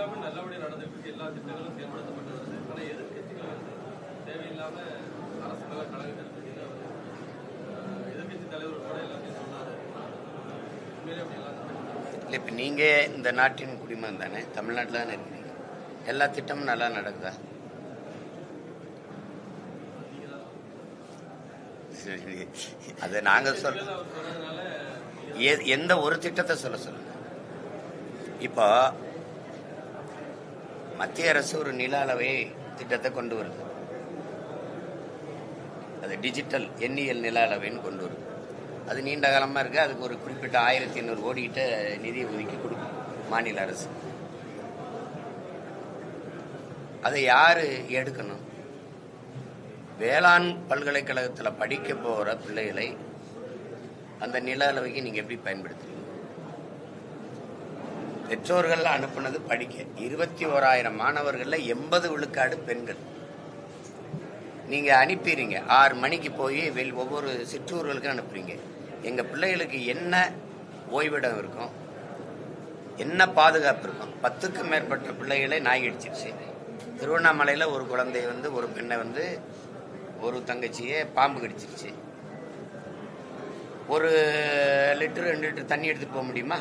எல்லாமே நல்லபடியாக நடந்துட்டு எல்லா திட்டங்களும் செயல்படுத்தப்பட்டு வருது ஆனால் எதிர்க்கட்சிகள் வந்து தேவையில்லாம அரசு மேல கலந்துக்கிறதுக்கு எதிர்கட்சி தலைவர் கூட எல்லாத்தையும் சொன்னாரு. உண்மையிலே அப்படி எல்லாம் இப்போ நீங்கள் இந்த நாட்டின் குடிமகன் தானே? தமிழ்நாட்டில் தானே இருக்கிறீங்க எல்லா திட்டமும் நல்லா நடக்குதா? அதை நாங்கள் சொல்ல எந்த ஒரு திட்டத்தை சொல்ல சொல்லுங்க. இப்போ மத்திய அரசு ஒரு நில அளவை திட்டத்தை கொண்டு வருது. அது டிஜிட்டல் எண்ணியல் நில அளவைன்னு கொண்டு வருது. அது நீண்ட காலமாக இருக்கு. அதுக்கு ஒரு குறிப்பிட்ட ஆயிரத்தி ஐநூறு கோடிக்கிட்ட நிதி ஒதுக்கி கொடுக்கும் மாநில அரசு. அதை யாரு எடுக்கணும்? வேளாண் பல்கலைக்கழகத்தில் படிக்க போகிற பிள்ளைகளை அந்த நில அளவைக்கு நீங்கள் எப்படி பயன்படுத்துறீங்க? பெற்றோர்கள் அனுப்புனது படிக்க. இருபத்தி ஓராயிரம் மாணவர்களில் எண்பது விழுக்காடு பெண்கள். நீங்கள் அனுப்பிடுறீங்க. ஆறு மணிக்கு போய் வெள் ஒவ்வொரு சிற்றூர்களுக்கும் அனுப்புறீங்க. எங்கள் பிள்ளைகளுக்கு என்ன ஓய்விடம் இருக்கும்? என்ன பாதுகாப்பு இருக்கும்? பத்துக்கும் மேற்பட்ட பிள்ளைகளை நாய் அடிச்சிருச்சு. திருவண்ணாமலையில் ஒரு குழந்தை வந்து ஒரு பெண்ணை வந்து ஒரு தங்கச்சியை பாம்பு கடிச்சிருச்சு. ஒரு லிட்டர் ரெண்டு லிட்டர் தண்ணி எடுத்துகிட்டு போக முடியுமா?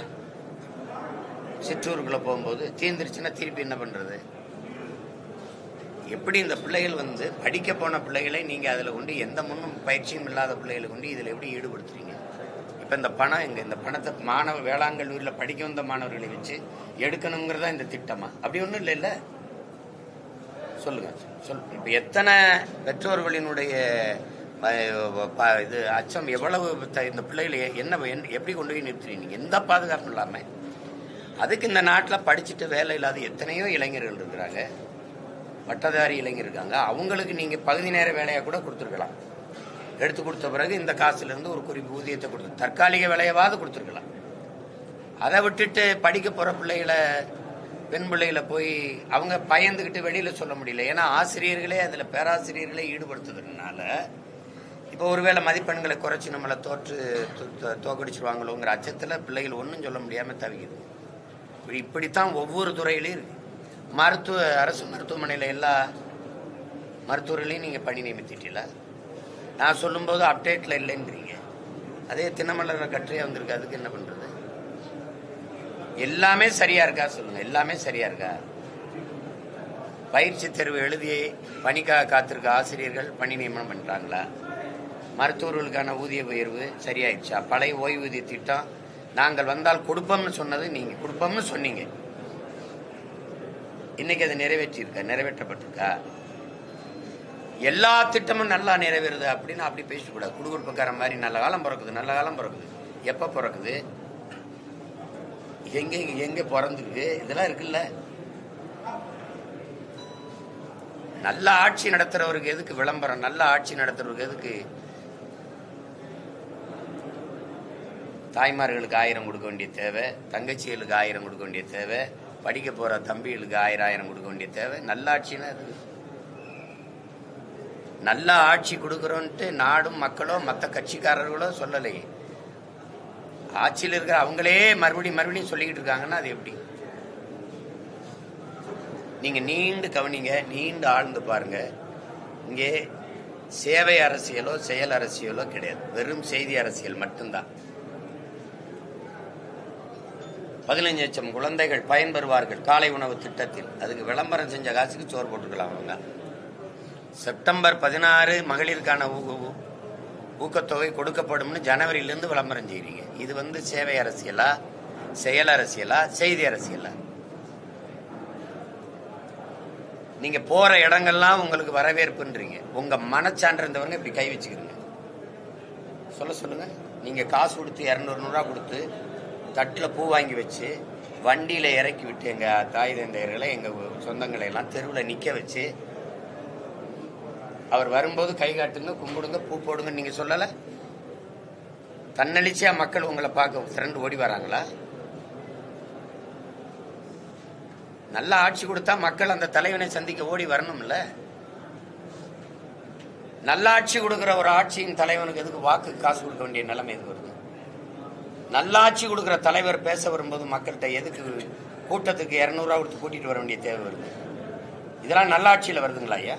சிற்றூருக்குள்ளே போகும்போது தீர்ந்துருச்சுன்னா திருப்பி என்ன பண்ணுறது எப்படி இந்த பிள்ளைகள் வந்து படிக்க போன பிள்ளைகளை நீங்கள் அதில் கொண்டு எந்த முன்னும் பயிற்சியும் இல்லாத பிள்ளைகளை கொண்டு இதில் எப்படி ஈடுபடுத்துறீங்க? இப்போ இந்த பணம் எங்க? இந்த பணத்தை மாணவ வேளாண் படிக்க வந்த மாணவர்களை வச்சு எடுக்கணுங்கிறதா இந்த திட்டமா? அப்படி ஒண்ணும் இல்லைல்ல சொல்லுங்க சொல் இப்போ எத்தனை பெற்றோர்களினுடைய ப- இது அச்சம் எவ்வளவு த- இந்த பிள்ளைகளை என்ன எப்படி கொண்டு போய் நிறுத்துறீங்க? எந்த பாதுகாப்பும் இல்லாமல் அதுக்கு இந்த நாட்டில் படிச்சுட்டு வேலை இல்லாத எத்தனையோ இளைஞர்கள் இருக்கிறாங்க. பட்டதாரி இளைஞர் இருக்காங்க. அவங்களுக்கு நீங்கள் பகுதி நேர வேலையாக கூட கொடுத்துருக்கலாம். எடுத்து கொடுத்த பிறகு இந்த காசுலேருந்து ஒரு குறிப்பு ஊதியத்தை கொடுத்து தற்காலிக வேலையாவது கொடுத்துருக்கலாம். அதை விட்டுட்டு படிக்க போகிற பிள்ளைகளை பெண் பிள்ளைகளை போய் அவங்க பயந்துக்கிட்டு வெளியில் சொல்ல முடியல. ஏன்னா ஆசிரியர்களே அதில் பேராசிரியர்களே ஈடுபடுத்துறதுனால இப்போ ஒருவேளை மதிப்பெண்களை குறைச்சி நம்மளை தோற்று தோ- தோ- தோக்கடிச்சிருவாங்களோங்கிற அச்சத்தில் பிள்ளைகள் ஒன்றும் சொல்ல முடியாமல் தவிக்குது. இப்படித்தான் ஒவ்வொரு துறையிலையும் இருக்கு. மருத்துவ அரசு மருத்துவமனையில் எல்லா மருத்துவர்களையும் நீங்கள் பணி நியமித்திட்டீங்களா? நான் சொல்லும்போது அப்டேட்டில் இல்லைன்றீங்க. அதே தினமலர் கட்டுரையாக வந்திருக்கு. அதுக்கு என்ன பண்ணுறது எல்லாமே சரியாக இருக்கா? சொல்லுங்கள் எல்லாமே சரியாக இருக்கா? பயிற்சி தேர்வு எழுதி பணிக்காக காத்திருக்க ஆசிரியர்கள் பணி நியமனம் பண்ணிட்டாங்களா மருத்துவர்களுக்கான ஊதிய உயர்வு சரியாயிடுச்சா? பழைய ஓய்வூதிய திட்டம் நாங்கள் வந்தால் கொடுப்போம்னு சொன்னது நீங்க கொடுப்போம்னு சொன்னீங்க. இன்னைக்கு அது நிறைவேற்றியிருக்கா நிறைவேற்றப்பட்டிருக்கா? எல்லா திட்டமும் நல்லா நிறைவேறுது அப்படின்னு அப்படி பேசக்கூடாது குடுகுடுப்புக்கார மாதிரி நல்ல காலம் பிறக்குது நல்ல காலம் பிறக்குது. எப்ப பிறக்குது? எங்க எங்க பிறந்திருக்கு? இதெல்லாம் இருக்குல்ல. நல்ல ஆட்சி நடத்துறவருக்கு எதுக்கு விளம்பரம்? நல்ல ஆட்சி நடத்துறவருக்கு எதுக்கு தாய்மார்களுக்கு ஆயிரம் கொடுக்க வேண்டிய தேவை தங்கச்சிகளுக்கு ஆயிரம் கொடுக்க வேண்டிய தேவை படிக்க போற தம்பிகளுக்கு ஆயிரம் ஆயிரம் கொடுக்க வேண்டிய தேவை. நல்ல ஆட்சினா அது. நல்ல ஆட்சி கொடுக்குறோன்ட்டு நாடும் மக்களோ மற்ற கட்சிக்காரர்களோ சொல்லலையே ஆட்சியில் இருக்கிற அவங்களே மறுபடியும் மறுபடியும் சொல்லிக்கிட்டு இருக்காங்கன்னா அது எப்படி? நீங்க நீண்டு கவனிங்க நீண்டு ஆழ்ந்து பாருங்க. இங்கே சேவை அரசியலோ செயல் அரசியலோ கிடையாது. வெறும் செய்தி அரசியல் மட்டும்தான். பதினஞ்சு லட்சம் குழந்தைகள் பயன்பெறுவார்கள் காலை உணவு திட்டத்தில். அதுக்கு விளம்பரம் செஞ்ச காசுக்கு சோறு போட்டுக்கலாம் அவங்க. செப்டம்பர் பதினாறு மகளிருக்கான ஊக்கத்தொகை கொடுக்கப்படும்னு ஜனவரியிலிருந்து விளம்பரம் செய்கிறீங்க இது வந்து சேவை அரசியலா செயல் அரசியலா செய்தி அரசியலா? நீங்க போற இடங்கள்லாம் உங்களுக்கு வரவேற்புன்றீங்க. உங்க மனச்சான்று இருந்தவங்க இப்படி கை வச்சுக்கிறீங்க. சொல்ல சொல்லுங்க. நீங்க காசு கொடுத்து இரநூறு நூறுரூவா கொடுத்து தட்டில் பூ வாங்கி வச்சு வண்டியில் இறக்கி விட்டு எங்கள் தாய் தந்தையர்களை எங்கள் சொந்தங்களை எல்லாம் தெருவில் நிற்க வச்சு அவர் வரும்போது கை காட்டுங்க கும்பிடுங்க பூ போடுங்க நீங்கள் சொல்லலை? தன்னெழுச்சியா மக்கள் உங்களை பார்க்க திரண்டு ஓடி வராங்களா? நல்ல ஆட்சி கொடுத்தா மக்கள் அந்த தலைவனை சந்திக்க ஓடி வரணும்ல? நல்ல ஆட்சி கொடுக்குற ஒரு ஆட்சியின் தலைவனுக்கு எதுக்கு வாக்கு காசு கொடுக்க வேண்டிய நிலைமை எதுக்கு வருது? நல்லாட்சி கொடுக்குற தலைவர் பேச வரும்போது மக்கள்கிட்ட எதுக்கு கூட்டத்துக்கு இரநூறுவா கொடுத்து கூட்டிட்டு வர வேண்டிய தேவை வருது? இதெல்லாம் நல்லாட்சியில் வருதுங்களா ஐயா?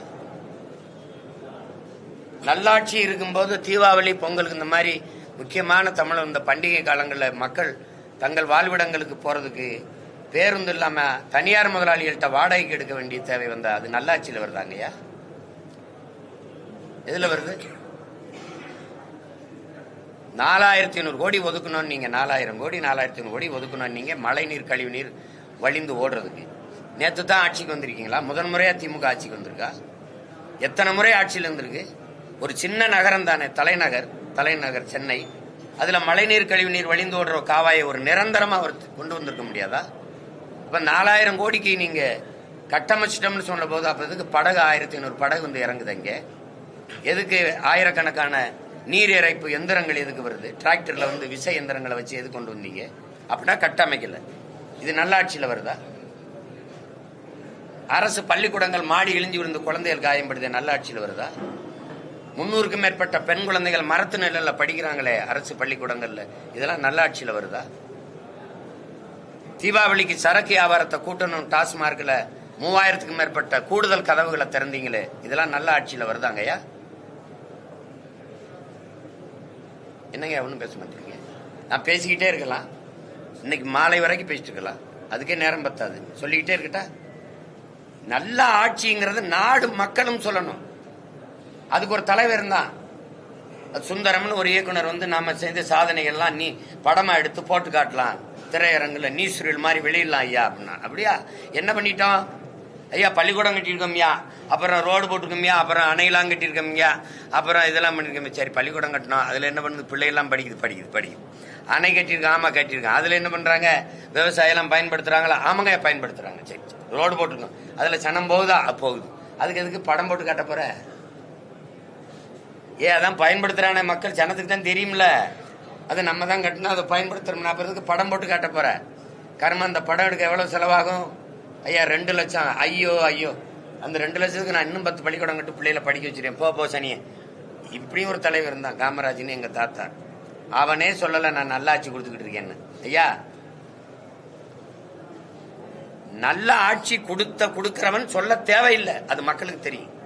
நல்லாட்சி இருக்கும்போது தீபாவளி பொங்கலுக்கு இந்த மாதிரி முக்கியமான தமிழ் இந்த பண்டிகை காலங்களில் மக்கள் தங்கள் வாழ்விடங்களுக்கு போகிறதுக்கு பேருந்து இல்லாமல் தனியார் முதலாளிகள்கிட்ட வாடகைக்கு எடுக்க வேண்டிய தேவை வந்தால் அது நல்லாட்சியில் வருதாங்கய்யா எதில் வருது? நாலாயிரத்தி ஐநூறு கோடி ஒதுக்கணும்னு நீங்கள் நாலாயிரம் கோடி நாலாயிரத்தி ஐநூறு கோடி ஒதுக்கணும்னு நீங்கள் மழைநீர் கழிவுநீர் வழிந்து ஓடுறதுக்கு. நேற்று தான் ஆட்சிக்கு வந்திருக்கீங்களா? முதன் முறையாக திமுக ஆட்சிக்கு வந்திருக்கா? எத்தனை முறை ஆட்சியில் இருந்திருக்கு? ஒரு சின்ன நகரம் தானே தலைநகர் தலைநகர் சென்னை. அதில் மழைநீர் கழிவுநீர் வழிந்து ஓடுற காவாயை ஒரு நிரந்தரமாக அவர் கொண்டு வந்திருக்க முடியாதா? இப்போ நாலாயிரம் கோடிக்கு நீங்கள் கட்டமைச்சிட்டோம்னு சொன்ன போது அப்போ எதுக்கு படகு ஆயிரத்தி ஐநூறு படகு வந்து இறங்குது இங்கே எதுக்கு ஆயிரக்கணக்கான நீர் இறைப்பு எந்திரங்கள் எதுக்கு வருது? டிராக்டர்ல வந்து விசை எந்திரங்களை வச்சு எது கொண்டு வந்தீங்க? அப்படின்னா கட்டமைக்கல. இது நல்லாட்சியில் வருதா? அரசு பள்ளிக்கூடங்கள் மாடி இழிஞ்சு விழுந்து குழந்தைகள் காயப்படுது நல்லாட்சியில் வருதா? முன்னூறுக்கும் மேற்பட்ட பெண் குழந்தைகள் மரத்து நிழல்ல படிக்கிறாங்களே அரசு பள்ளிக்கூடங்கள்ல. இதெல்லாம் நல்லாட்சியில் வருதா? தீபாவளிக்கு சரக்கு வியாபாரத்தை கூட்டணும் டாஸ்மார்க்ல. மூவாயிரத்துக்கும் மேற்பட்ட கூடுதல் கதவுகளை திறந்தீங்களே. இதெல்லாம் நல்ல ஆட்சியில் வருதாங்கய்யா? என்னங்க ஒன்றும் பேச மாட்டேங்க? நான் பேசிக்கிட்டே இருக்கலாம். இன்னைக்கு மாலை வரைக்கும் பேசிட்டு இருக்கலாம். அதுக்கே நேரம் பத்தாது. சொல்லிக்கிட்டே இருக்கட்டா? நல்ல ஆட்சிங்கிறது நாடு மக்களும் சொல்லணும். அதுக்கு ஒரு தலைவர் தான் அது சுந்தரம்னு ஒரு இயக்குனர் வந்து நாம செய்த சாதனைகள்லாம் நீ படமா எடுத்து போட்டு காட்டலாம். திரையரங்குல நியூஸ் ரீல் மாதிரி வெளியிடலாம் ஐயா அப்படின்னா. அப்படியா? என்ன பண்ணிட்டோம்? ஐயா பள்ளிக்கூடம் கட்டியிருக்கோம்யா. அப்புறம் ரோடு போட்டிருக்கோம்யா. அப்புறம் அணையெல்லாம் கட்டியிருக்கோம்யா. அப்புறம் இதெல்லாம் பண்ணியிருக்கோம் சரி பள்ளிக்கூடம் கட்டினோம். அதில் என்ன பண்ணுது? பிள்ளைகள்லாம் படிக்குது படிக்குது படிக்குது. அணை கட்டியிருக்கோம் ஆமாம் கட்டியிருக்கோம். அதில் என்ன பண்ணுறாங்க விவசாயம்லாம் பயன்படுத்துகிறாங்களா ஆமாங்க பயன்படுத்துகிறாங்க சரி சரி. ரோடு போட்டிருக்கோம். அதில் சனம் போகுதா? போகுது. அதுக்கு எதுக்கு படம் போட்டு காட்ட போகிற ஏ அதான் பயன்படுத்துகிறானே மக்கள். ஜனத்துக்கு தான் தெரியும்ல. அது நம்ம தான் கட்டினா அதை பயன்படுத்துகிறோம்னா அப்புறத்துக்கு படம் போட்டு காட்ட போகிற கர்ம அந்த படம் எடுக்க எவ்வளோ செலவாகும்? ஐயா ரெண்டு லட்சம். ஐயோ ஐயோ. அந்த ரெண்டு லட்சத்துக்கு நான் இன்னும் பத்து பள்ளிக்கூடம் கட்டு பிள்ளைகளை படிக்க வச்சிருக்கேன். போ போ சனியே. இப்படி ஒரு தலைவர் இருந்தான் காமராஜ்னு எங்கள் தாத்தா. அவனே சொல்லலை நான் நல்லாட்சி கொடுத்துக்கிட்டு இருக்கேன்னு. ஐயா நல்ல ஆட்சி கொடுத்த கொடுக்கிறவன் சொல்ல தேவையில்லை. அது மக்களுக்கு தெரியும்.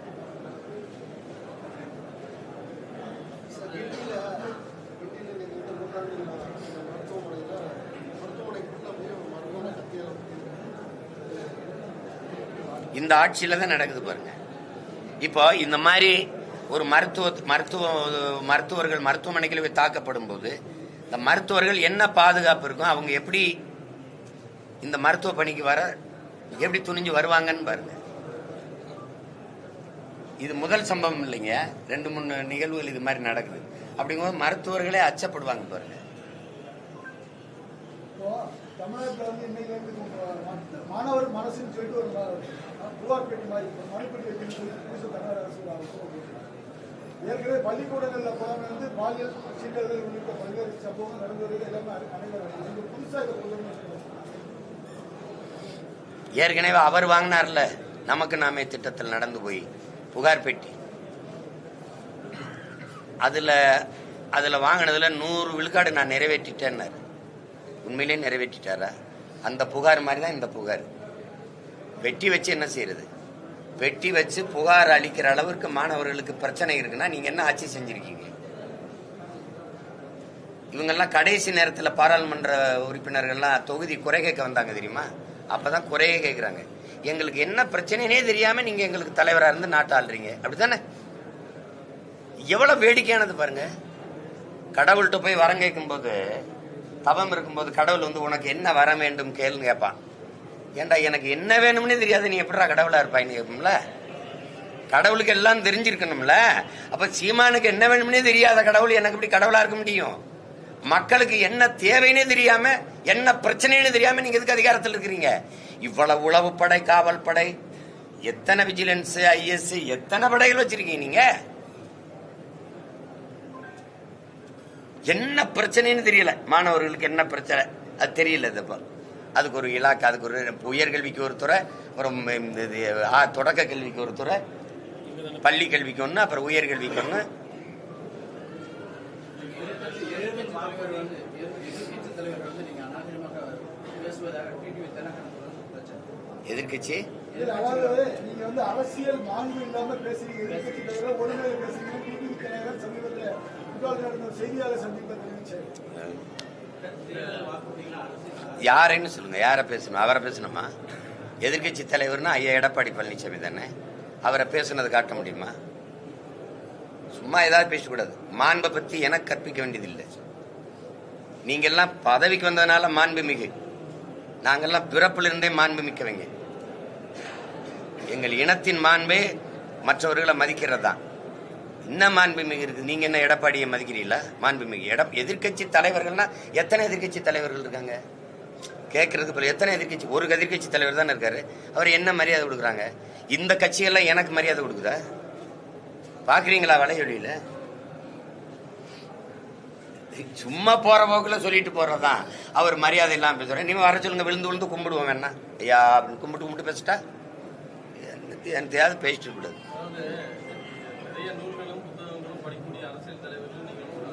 இந்த ஆட்சியில தான் நடக்குது பாருங்க. இப்போ இந்த மாதிரி ஒரு மருத்துவ மருத்துவ மருத்துவர்கள் மருத்துவமனைகளில் போய் தாக்கப்படும் போது இந்த மருத்துவர்கள் என்ன பாதுகாப்பு இருக்கும் அவங்க எப்படி இந்த மருத்துவ பணிக்கு வர எப்படி துணிஞ்சு வருவாங்கன்னு பாருங்க. இது முதல் சம்பவம் இல்லைங்க. ரெண்டு மூணு நிகழ்வுகள் இது மாதிரி நடக்குது. அப்படிங்கும்போது மருத்துவர்களே அச்சப்படுவாங்க பாருங்க. மாணவர் மனசுன்னு சொல்லிட்டு ஒரு ம- மாதிரி ஒரு புதுசு தமிழக அரசு ஏற்கனவே பள்ளிக்கூடங்களில் போனவங்க வந்து பாலியல் சீண்டல்கள் உள்ளிட்ட பல்வேறு சம்பவங்கள் நடந்தது எல்லாமே அனை- அனைவரும். இது புதுசா ஏற்கனவே அவர் வாங்கினார்ல. நமக்கு நாமே திட்டத்தில் நடந்து போய் புகார் பெட்டி. அதில் அதில் வாங்கினதில் நூறு விழுக்காடு நான் நிறைவேற்றிட்டேன்னாரு. உண்மையிலே நிறைவேற்றிட்டாரா? அந்த புகார் மாதிரி தான் இந்த புகார். வெட்டி வச்சு என்ன செய்யறது? வெட்டி வச்சு புகார் அளிக்கிற அளவிற்கு மாணவர்களுக்கு பிரச்சனை இருக்குன்னா நீங்க என்ன ஆட்சி செஞ்சிருக்கீங்க? இவங்கெல்லாம் கடைசி நேரத்தில் பாராளுமன்ற உறுப்பினர்கள்லாம் தொகுதி குறை கேட்க வந்தாங்க தெரியுமா? அப்பதான் குறையே கேட்குறாங்க எங்களுக்கு என்ன பிரச்சனைனே தெரியாம நீங்க எங்களுக்கு தலைவரா இருந்து நாட்டை ஆள்றீங்க. அப்படித்தானே? எவ்வளவு வேடிக்கையானது பாருங்க. கடவுள்கிட்ட போய் வரம் கேட்கும்போது தவம் இருக்கும்போது கடவுள் வந்து உனக்கு என்ன வர வேண்டும் கேள்னு கேட்பான். ஏன்டா எனக்கு என்ன வேணும்னே தெரியாது. நீ எப்படா கடவுளா இருப்பாய்ன்னு கேட்போம்ல கடவுளுக்கு எல்லாம் தெரிஞ்சிருக்கணும்ல? அப்ப சீமானுக்கு என்ன வேணும்னே தெரியாத கடவுள் எனக்கு இப்படி கடவுளா இருக்க முடியும்? மக்களுக்கு என்ன தேவைன்னே தெரியாம என்ன பிரச்சனைன்னு தெரியாம நீங்க எதுக்கு அதிகாரத்தில் இருக்கிறீங்க? இவ்வளவு உளவு படை காவல் படை எத்தனை விஜிலன்ஸ் ஐஎஸ் எத்தனை படைகள் வச்சிருக்கீங்க நீங்க? என்ன பிரச்சனைன்னு தெரியல. மாணவர்களுக்கு என்ன பிரச்சனை? அது தெரியல இது அதுக்கு ஒரு இலாக்கா அதுக்கு ஒரு உயர்கல்விக்கு ஒரு துறை அப்புறம் இது, ஆ, தொடக்க கல்விக்கு ஒரு துறை பள்ளி கல்விக்கு ஒன்று அப்புறம் உயர்கல்விக்கு ஒன்று எதிர்க்கட்சி? அரசியல் மாண்பு இல்லாம பேசுறீங்க. யாருன்னு சொல்லுங்க யாரை பேசணும் அவரை பேசணுமா? எதிர்க்கட்சி தலைவர்னா ஐயா எடப்பாடி பழனிசாமி தானே? அவரை பேசுனது காட்ட முடியுமா? சும்மா ஏதாவது பேசக்கூடாது. மாண்பை பத்தி எனக்கு கற்பிக்க வேண்டியதில்லை. நீங்க எல்லாம் பதவிக்கு வந்ததுனால மாண்பு மிகு நாங்கெல்லாம் பிறப்புல இருந்தே மாண்பு மிக்கவங்க எங்கள் இனத்தின் மாண்பே மற்றவர்களை மதிக்கிறது தான் என்ன மாண்புமிகு இருக்குது நீங்கள் என்ன எடப்பாடியை மதிக்கிறீங்களா மாண்புமிகு எட எதிர்க்கட்சி தலைவர்கள்னா எத்தனை எதிர்க்கட்சி தலைவர்கள் இருக்காங்க? கேட்கறது போல எத்தனை எதிர்க்கட்சி ஒரு எதிர்க்கட்சி தலைவர் தானே இருக்காரு. அவர் என்ன மரியாதை கொடுக்குறாங்க? இந்த கட்சியெல்லாம் எனக்கு மரியாதை கொடுக்குதா? பார்க்குறீங்களா வலையொலியில்? சும்மா போற போக்குல சொல்லிட்டு போறதுதான் அவர் மரியாதை இல்லாம பேசுறேன் நீ வர சொல்லுங்க விழுந்து விழுந்து கும்பிடுவோம் என்ன ஐயா அப்படின்னு கும்பிட்டு கும்பிட்டு பேசிட்டா? எனக்கு எனக்கு பேசிட்டு கூடாது அதாவது நிறைய நூல்களும் புத்தகங்களும் படிக்கக்கூடிய அரசியல் தலைவர்களும் நீங்கள் கூட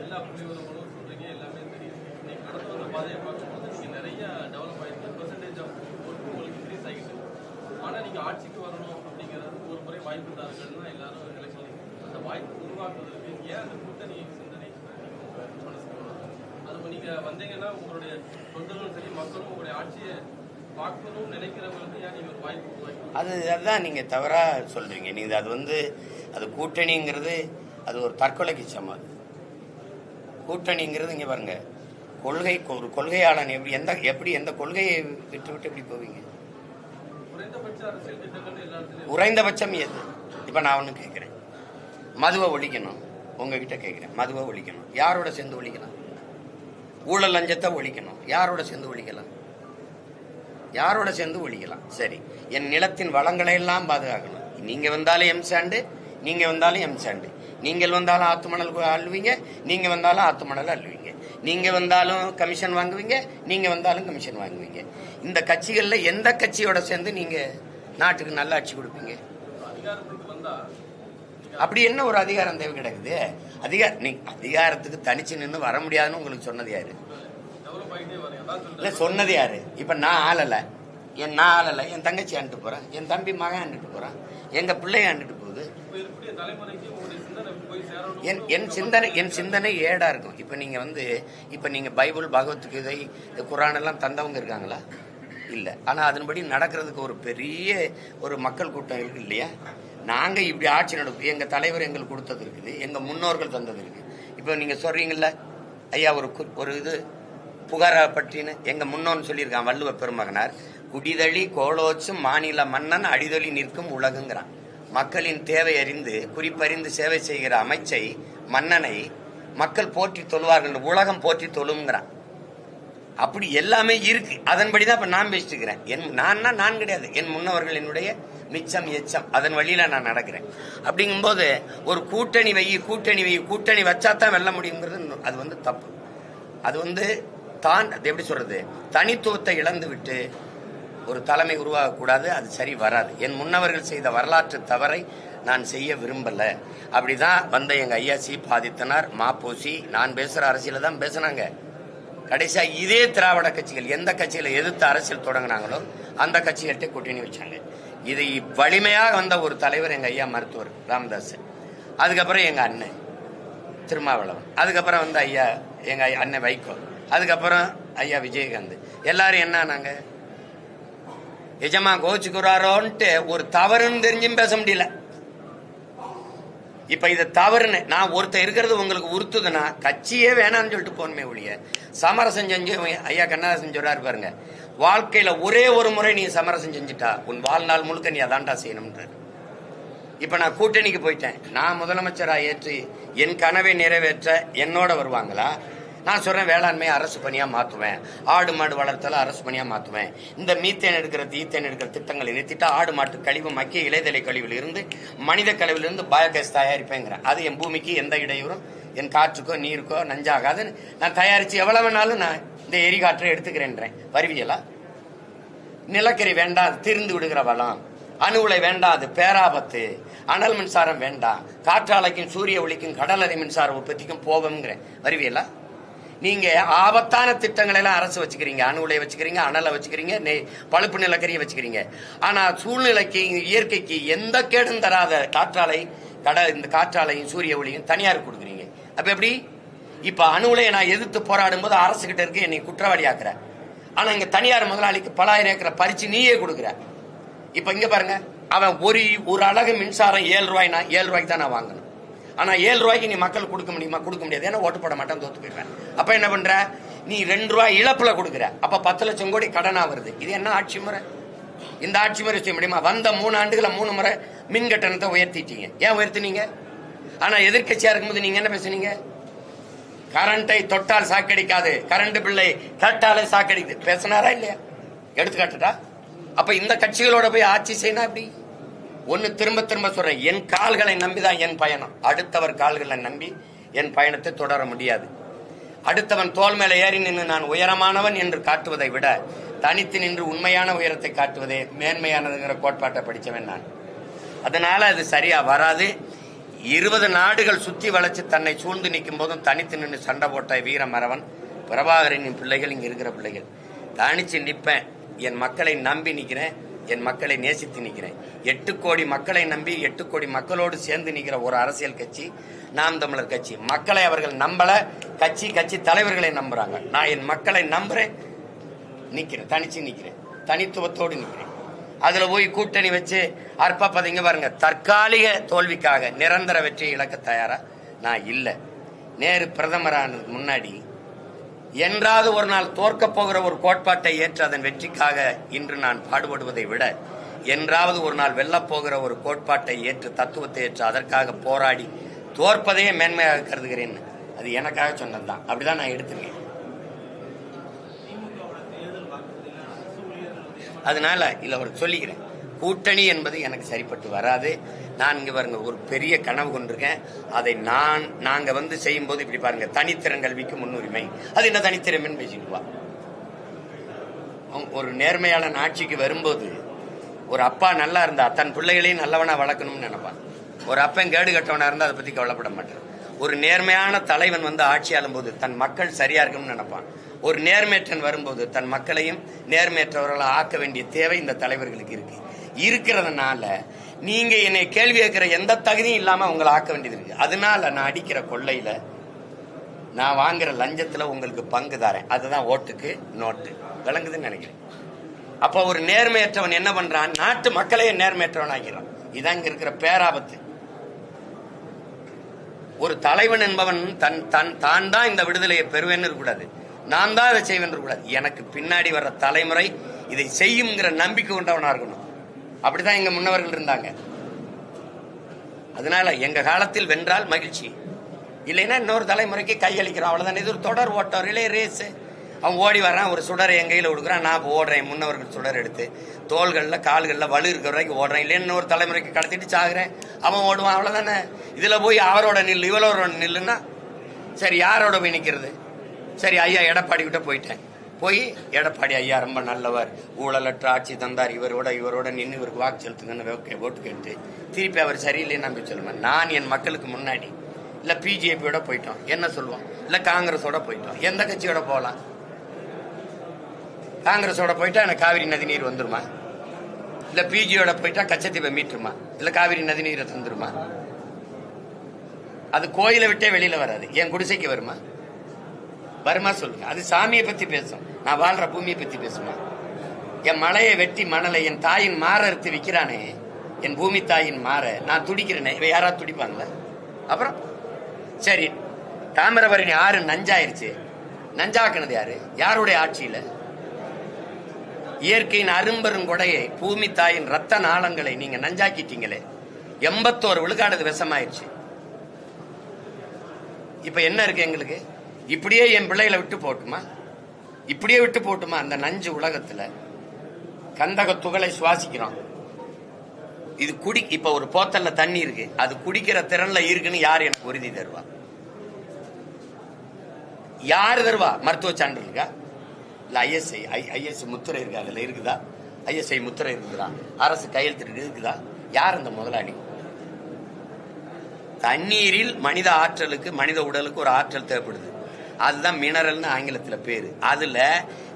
எல்லா புள்ளிவரங்களும் சொல்றீங்க எல்லாமே தெரியும் நீங்க கடந்து வந்த பாதையை பார்க்கும்போது நீங்கள் நிறைய டெவலப் ஆகிட்டு பெர்சன்டேஜ் ஆஃப் ஒர்க் உங்களுக்கு இன்க்ரீஸ் ஆகிட்டு ஆனால் நீங்கள் ஆட்சிக்கு வரணும் அப்படிங்கிறது ஒரு முறை வாய்ப்பு தாருங்கன்னு எல்லாரும் எலெக்ஷன் அந்த வாய்ப்பு உருவாக்குவதற்கு ஏன் அந்த கூட்டணி சிந்தனை நீங்க அது நீங்கள் வந்தீங்கன்னா உங்களுடைய தொண்டர்களும் சரி மக்களும் உங்களுடைய ஆட்சியை நினைக்கிறவங்களுக்கு ஏன் வாய்ப்பு அது அதுதான் நீங்கள் தவறாக சொல்கிறீங்க நீங்கள் அது வந்து அது கூட்டணிங்கிறது அது ஒரு தற்கொலைக்கு சமம். கூட்டணிங்கிறது இங்கே பாருங்கள் கொள்கை ஒரு கொள்கையாளன் எப்படி எந்த எப்படி எந்த கொள்கையை விட்டு விட்டு எப்படி போவீங்க? குறைந்தபட்சம் எது? இப்ப நான் ஒண்ணு கேட்கிறேன் மதுவை ஒழிக்கணும். உங்ககிட்ட கேட்கிறேன் மதுவை ஒழிக்கணும். யாரோட சேர்ந்து ஒழிக்கலாம்? ஊழல் லஞ்சத்தை ஒழிக்கணும். யாரோட சேர்ந்து ஒழிக்கலாம்? யாரோட சேர்ந்து ஒழிக்கலாம்? சரி. என் நிலத்தின் வளங்களை எல்லாம் பாதுகாக்கணும். நீங்க வந்தாலும் எம் சாண்டு நீங்க வந்தாலும் எம் சாண்டு நீங்கள் வந்தாலும் ஆத்து மணல் அள்ளுவீங்க. நீங்க வந்தாலும் ஆத்து மணல் அள்ளுவீங்க. நீங்க வந்தாலும் கமிஷன் வாங்குவீங்க நீங்க வந்தாலும் கமிஷன் வாங்குவீங்க. இந்த கட்சிகள்ல எந்த கட்சியோட சேர்ந்து நீங்க நாட்டுக்கு நல்ல ஆட்சி கொடுப்பீங்க? அப்படி என்ன ஒரு அதிகாரம் தேவை கிடக்குது? அதிகார நீ அதிகாரத்துக்கு தனிச்சு நின்று வர முடியாதுன்னு உங்களுக்கு சொன்னது யாரு? இல்லை இல்ல சொன்னது யாரு? இப்ப நான் ஆளல. என் நான் ஆளல. என் தங்கச்சி ஆண்டுட்டு போறேன் என் தம்பி மகன் ஆண்டுட்டு போறான் எங்க பிள்ளைய ஆண்டுட்டு போகுது. என் என் சிந்தனை என் சிந்தனை ஏடா இருக்கும். இப்போ நீங்கள் வந்து இப்போ நீங்கள் பைபிள் பகவத்கீதை இந்த குரான் எல்லாம் தந்தவங்க இருக்காங்களா? இல்லை. ஆனால் அதன்படி நடக்கிறதுக்கு ஒரு பெரிய ஒரு மக்கள் கூட்டம் இருக்கு இல்லையா? நாங்கள் இப்படி ஆட்சி நடக்கும் எங்கள் தலைவர் எங்களுக்கு கொடுத்தது இருக்குது. எங்கள் முன்னோர்கள் தந்தது இருக்குது இப்போ நீங்கள் சொல்கிறீங்கள ஐயா ஒரு ஒரு இது புகாரா பற்றின்னு எங்கள் முன்னோன்னு சொல்லியிருக்கான் வள்ளுவ பெருமகனார் குடிதழி கோலோச்சும் மாநில மன்னன் அடிதொழி நிற்கும் உலகுங்கிறான். மக்களின் தேவை அறிந்து குறிப்பறிந்து சேவை செய்கிற அமைச்சை மன்னனை மக்கள் போற்றி தொழுவார்கள் உலகம் போற்றி தொழுங்கிறான் அப்படி எல்லாமே இருக்கு. அதன்படிதான் இப்போ நான் பேசிட்டு இருக்கிறேன் என் நான்னா நான் கிடையாது. என் முன்னவர்கள் என்னுடைய மிச்சம் எச்சம். அதன் வழியில நான் நடக்கிறேன். அப்படிங்கும்போது ஒரு கூட்டணி வை கூட்டணி வை கூட்டணி வச்சா தான் வெல்ல முடியுங்கிறது அது வந்து தப்பு. அது வந்து தான் அது எப்படி சொல்றது? தனித்துவத்தை இழந்து விட்டு ஒரு தலைமை உருவாகக்கூடாது அது சரி வராது. என் முன்னவர்கள் செய்த வரலாற்று தவறை நான் செய்ய விரும்பல. அப்படிதான் வந்த எங்கள் ஐயா சி. பாதித்தனார் மாப்போசி நான் பேசுகிற அரசியல தான் பேசுனாங்க. கடைசியாக இதே திராவிட கட்சிகள் எந்த கட்சியில் எதிர்த்து அரசியல் தொடங்கினாங்களோ அந்த கட்சிகள்கிட்ட கூட்டணி வச்சாங்க. இது வலிமையாக வந்த ஒரு தலைவர் எங்கள் ஐயா மருத்துவர் ராமதாஸ். அதுக்கப்புறம் எங்கள் அண்ணன் திருமாவளவன். அதுக்கப்புறம் வந்து ஐயா எங்கள் ஐயா அண்ணன் வைகோ. அதுக்கப்புறம் ஐயா விஜயகாந்த். எல்லாரும் என்ன ஆனாங்க? எஜமா கோச்சுக்கிறாரோன்ட்டு ஒரு தவறுன்னு தெரிஞ்சும் பேச முடியல. இப்ப இது தவறுன்னு நான் ஒருத்தர் இருக்கிறது உங்களுக்கு உறுத்துதுன்னா கட்சியே வேணாம்னு சொல்லிட்டு போனமே ஒழிய சமரசம் செஞ்சு ஐயா கண்ணதாசன் சொல்றாரு பாருங்க வாழ்க்கையில ஒரே ஒரு முறை நீ சமரசம் செஞ்சுட்டா உன் வாழ்நாள் முழுக்க நீ அதான்டா செய்யணும்ன்ற இப்ப நான் கூட்டணிக்கு போயிட்டேன் நான் முதலமைச்சரா ஏற்றி என் கனவை நிறைவேற்ற என்னோட வருவாங்களா? நான் சொல்றேன் வேளாண்மையை அரசு பணியா மாத்துவேன். ஆடு மாடு வளர்த்தல அரசு பணியா மாத்துவேன். இந்த மீத்தேன் எடுக்கிறது ஈத்தேன் எடுக்கிற திட்டங்களை நிறுத்திட்டு ஆடு மாட்டு கழிவு மக்கிய இலைதலை கழிவுல இருந்து மனித கழிவுல இருந்து பயோகேஸ் தயாரிப்பேங்கிறேன். அது என் பூமிக்கு எந்த இடையூறும் என் காற்றுக்கோ நீருக்கோ நஞ்சாகாதுன்னு நான் தயாரிச்சு எவ்வளவு வேணாலும் நான் இந்த எரிகாற்றை எடுத்துக்கிறேன்றேன். வருவியலா நிலக்கரி வேண்டாம் அது திருந்து விடுகிற வளம். அணு உலை வேண்டாம் அது பேராபத்து. அனல் மின்சாரம் வேண்டாம். காற்றாலைக்கும் சூரிய ஒளிக்கும் கடலறை மின்சார உற்பத்திக்கும் போவோம்ங்கிறேன். வருவியலா நீங்க ஆபத்தான திட்டங்களை எல்லாம் அரசு வச்சுக்கிறீங்க. அணு உலையை வச்சுக்கிறீங்க அனலை வச்சுக்கிறீங்க பழுப்பு நிலக்கரியை வச்சுக்கிறீங்க. ஆனா சூழ்நிலைக்கு இயற்கைக்கு எந்த கேடும் தராத காற்றாலை கட இந்த காற்றாலையும் சூரிய ஒளியும் தனியார் கொடுக்குறீங்க. அப்ப எப்படி? இப்ப அணு உலையை நான் எதிர்த்து போராடும் போது அரசு கிட்ட இருக்கு என்னை குற்றவாளி ஆக்குற. ஆனா இங்க தனியார் முதலாளிக்கு பலாயிரம் ஏக்கரை பறிச்சு நீயே கொடுக்குற. இப்ப இங்க பாருங்க அவன் ஒரு ஒரு அழகு மின்சாரம் ஏழு ரூபாய்னா ஏழு ரூபாய்க்கு தான் நான் வாங்கணும். ஆனால் ஏழு ரூபாய்க்கு நீ மக்கள் கொடுக்க முடியுமா? கொடுக்க முடியாது. ஏன்னா ஓட்டு போட மாட்டேன் தோத்து போயிடுவேன் அப்போ என்ன பண்ணுற நீ ரெண்டு ரூபாய் இழப்பில் கொடுக்குற. அப்போ பத்து லட்சம் கோடி கடனாக வருது. இது என்ன ஆட்சி முறை? இந்த ஆட்சி முறை செய்ய முடியுமா வந்த மூணு ஆண்டுகளை மூணு முறை மின் கட்டணத்தை உயர்த்திட்டீங்க. ஏன் உயர்த்தினீங்க? ஆனால் எதிர்கட்சியாக இருக்கும்போது நீங்கள் என்ன பேசுனீங்க? கரண்ட்டை தொட்டால் சாக்கடிக்காது. கரண்ட் பில்லை கேட்டாலே சாக்கடிக்குது. பேசினாரா இல்லையா? எடுத்துக்காட்டுட்டா அப்போ இந்த கட்சிகளோட போய் ஆட்சி செய்யணும் அப்படி ஒன்னு திரும்ப திரும்ப சொல்றேன். என் கால்களை நம்பிதான் என் பயணம். அடுத்தவர் கால்களை நம்பி என் பயணத்தை தொடர முடியாது. அடுத்தவன் தோல் மேல ஏறி நின்று நான் உயரமானவன் என்று காட்டுவதை விட தனித்து நின்று உண்மையான உயரத்தை காட்டுவதே மேன்மையானதுங்கிற கோட்பாட்டை படித்தவன் நான். அதனால அது சரியா வராது. இருபது நாடுகள் சுத்தி வளைச்சு தன்னை சூழ்ந்து நிற்கும் போதும் தனித்து நின்று சண்டை போட்ட வீர மரவன் பிரபாகரனின் பிள்ளைகள் இங்க இருக்கிற பிள்ளைகள். தனிச்சு நிற்பேன். என் மக்களை நம்பி நிற்கிறேன். என் மக்களை நேசித்து நிற்கிறேன். எட்டு கோடி மக்களை நம்பி எட்டு கோடி மக்களோடு சேர்ந்து நிற்கிற ஒரு அரசியல் கட்சி நாம் தமிழர் கட்சி. மக்களை அவர்கள் நம்பல கட்சி கட்சி தலைவர்களை நம்புறாங்க. நான் என் மக்களை நம்புறேன் நிற்கிறேன் தனிச்சு நிற்கிறேன் தனித்துவத்தோடு நிற்கிறேன். அதுல போய் கூட்டணி வச்சு அற்ப பதங்க பாருங்க தற்காலிக தோல்விக்காக நிரந்தர வெற்றி இழக்க தயாரா? நான் இல்லை. நேரு பிரதமரானதுக்கு முன்னாடி என்றாவது ஒரு நாள் தோற்கப் போகிற ஒரு கோட்பாட்டை ஏற்று அதன் வெற்றிக்காக இன்று நான் பாடுபடுவதை விட என்றாவது ஒரு நாள் வெல்லப்போகிற ஒரு கோட்பாட்டை ஏற்று தத்துவத்தை ஏற்று அதற்காக போராடி தோற்பதையே மேன்மையாக கருதுகிறேன். அது எனக்காக சொன்னதுதான். அப்படிதான் நான் எடுத்துருக்கேன். அதனால இல்ல ஒரு சொல்லிக்கிறேன். கூட்டணி என்பது எனக்கு சரிப்பட்டு வராது. நான் இங்கே பாருங்க ஒரு பெரிய கனவு கொண்டிருக்கேன். அதை நான் நாங்கள் வந்து செய்யும்போது இப்படி பாருங்க தனித்திறன் கல்விக்கு முன்னுரிமை. அது என்ன தனித்திறமைன்னு பேசிட்டு ஒரு நேர்மையாளன் ஆட்சிக்கு வரும்போது ஒரு அப்பா நல்லா இருந்தா தன் பிள்ளைகளையும் நல்லவனா வளர்க்கணும்னு நினைப்பான். ஒரு அப்பன் கேடு கட்டவனா இருந்தா அதை பத்தி கவலைப்பட மாட்டான். ஒரு நேர்மையான தலைவன் வந்து ஆட்சி ஆளும்போது தன் மக்கள் சரியா இருக்கணும்னு நினைப்பான். ஒரு நேர்மையற்றன் வரும்போது தன் மக்களையும் நேர்மையற்றவர்களாக ஆக்க வேண்டிய தேவை இந்த தலைவர்களுக்கு இருக்கு. இருக்கிறதுனால நீங்க என்னை கேள்வி கேட்கிற எந்த தகுதியும் இல்லாம உங்களை ஆக்க வேண்டியது இருக்கு. அதனால நான் அடிக்கிற கொள்ளையில நான் வாங்குற லஞ்சத்துல உங்களுக்கு பங்கு தரேன். அதுதான் ஓட்டுக்கு நோட்டு. விளங்குதுன்னு நினைக்கிறேன். அப்ப ஒரு நேர்மையற்றவன் என்ன பண்றான்? நாட்டு மக்களையே நேர்மையற்றவன் ஆகிறான் இதான் இங்க இருக்கிற பேராபத்து. ஒரு தலைவன் என்பவன் தன் தன் தான் தான் இந்த விடுதலையை பெறுவேன்னு இருக்கக்கூடாது. நான் தான் இதை செய்வேன் இருக்கக்கூடாது. எனக்கு பின்னாடி வர்ற தலைமுறை இதை செய்யுங்கிற நம்பிக்கை கொண்டவனா இருக்கணும். அப்படிதான் எங்க முன்னவர்கள் இருந்தாங்க. அதனால எங்க காலத்தில் வென்றால் மகிழ்ச்சி. இல்லைன்னா இன்னொரு தலைமுறைக்கு கையளிக்கிறோம் அவ்வளவுதான். இது ஒரு தொடர் ஓட்டம் ரிலே ரேஸ். அவன் ஓடி வரான் ஒரு சுடரை என் கையில் கொடுக்குறான். நான் ஓடுறேன். முன்னவர்கள் சுடர் எடுத்து தோள்களில் கால்களில் வலு இருக்கிற வரைக்கும் ஓடுறேன். இல்லைன்னு இன்னொரு தலைமுறைக்கு கடத்திட்டு சாகுறேன். அவன் ஓடுவான். அவ்வளோதானே இதில் போய் அவரோட நில் இவளோட நில்லுன்னா சரி யாரோட போய் நிற்கிறது சரி ஐயா எடப்பாடி கிட்ட போயிட்டேன். போய் எடப்பாடி ஐயா ரொம்ப நல்லவர். ஊழலற்ற ஆட்சி தந்தார். இவரோட இவரோட நின்று இவருக்கு வாக்கு செலுத்துங்கன்னு ஓகே ஓட்டு கேட்டு திருப்பி அவர் சரியில்லைன்னு நம்பி சொல்லுவேன். நான் என் மக்களுக்கு முன்னாடி இல்லை பிஜேபியோட போயிட்டோம். என்ன சொல்லுவோம்? இல்லை காங்கிரஸோட போயிட்டோம். எந்த கட்சியோட போகலாம்? காங்கிரஸோட போயிட்டா எனக்கு காவிரி நதி நீர் வந்துருமா? இல்லை பிஜியோட போயிட்டா கச்சத்தீவை மீட்டுருமா? இல்லை காவிரி நதி நீரை தந்துருமா? அது கோயிலை விட்டே வெளியில் வராது. என் குடிசைக்கு வருமா? வருமா சொல்லுங்க. அது சாமியை பத்தி பேசும். நான் வாழ்ற பூமியை பத்தி பேசுமா? என் மலையை வெட்டி மணலை என் தாயின் மாற அறுத்து விற்கிறானே என் பூமி தாயின் மாற. நான் துடிக்கிறேனே. இவ யாராவது துடிப்பாங்களா? அப்புறம்? சரி. தாமிரபரணி ஆறு நஞ்சாயிருச்சு. நஞ்சாக்குனது யாரு? யாருடைய ஆட்சியில? இயற்கையின் அரும்பெருங்கொடையை பூமி தாயின் ரத்த நாளங்களை நீங்க நஞ்சாக்கிட்டீங்களே. எண்பத்தோரு விழுக்காடு விஷமாயிருச்சு. இப்ப என்ன இருக்கு எங்களுக்கு? இப்படியே என் பிள்ளைகளை விட்டு போட்டுமா இப்படியே விட்டு போட்டுமா அந்த நஞ்சு உலகத்துல கந்தக துகளை சுவாசிக்கிறோம். இது குடி இப்ப ஒரு போத்தல்ல தண்ணி இருக்கு. அது குடிக்கிற திறன்ல இருக்குன்னு யார் எனக்கு உறுதி தருவா? யார் தருவா? மருத்துவ சான்று இருக்கா? இல்ல ஐஎஸ்ஐ ஐஎஸ்ஐ முத்திரை இருக்கா? அதுல இருக்குதா? ஐஎஸ்ஐ முத்திரை இருக்குதா? அரசு கையெழுத்து இருக்குதா? யார் அந்த முதலாளி? தண்ணீரில் மனித ஆற்றலுக்கு மனித உடலுக்கு ஒரு ஆற்றல் தேவைப்படுது. அதுதான் மினரல்னு ஆங்கிலத்தில் பேர். அதில்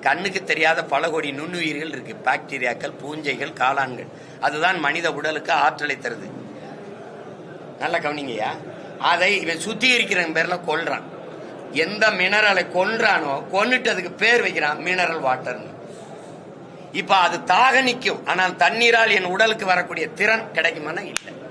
கண்ணுக்கு தெரியாத பல கோடி நுண்ணுயிர்கள் இருக்கு. பாக்டீரியாக்கள் பூஞ்சைகள் காளான்கள். அதுதான் மனித உடலுக்கு ஆற்றலை தருது. நல்லா கவனிங்கய்யா? அதை இவன் சுத்திகரிக்கிற பேர்ல கொல்றான். எந்த மினரலை கொன்றானோ கொன்னுட்டு பேர் வைக்கிறான் மினரல் வாட்டர்னு. இப்ப அது தாக நிற்கும் ஆனால் தண்ணீரால் என் உடலுக்கு வரக்கூடிய திறன் கிடைக்குமானா இல்லை.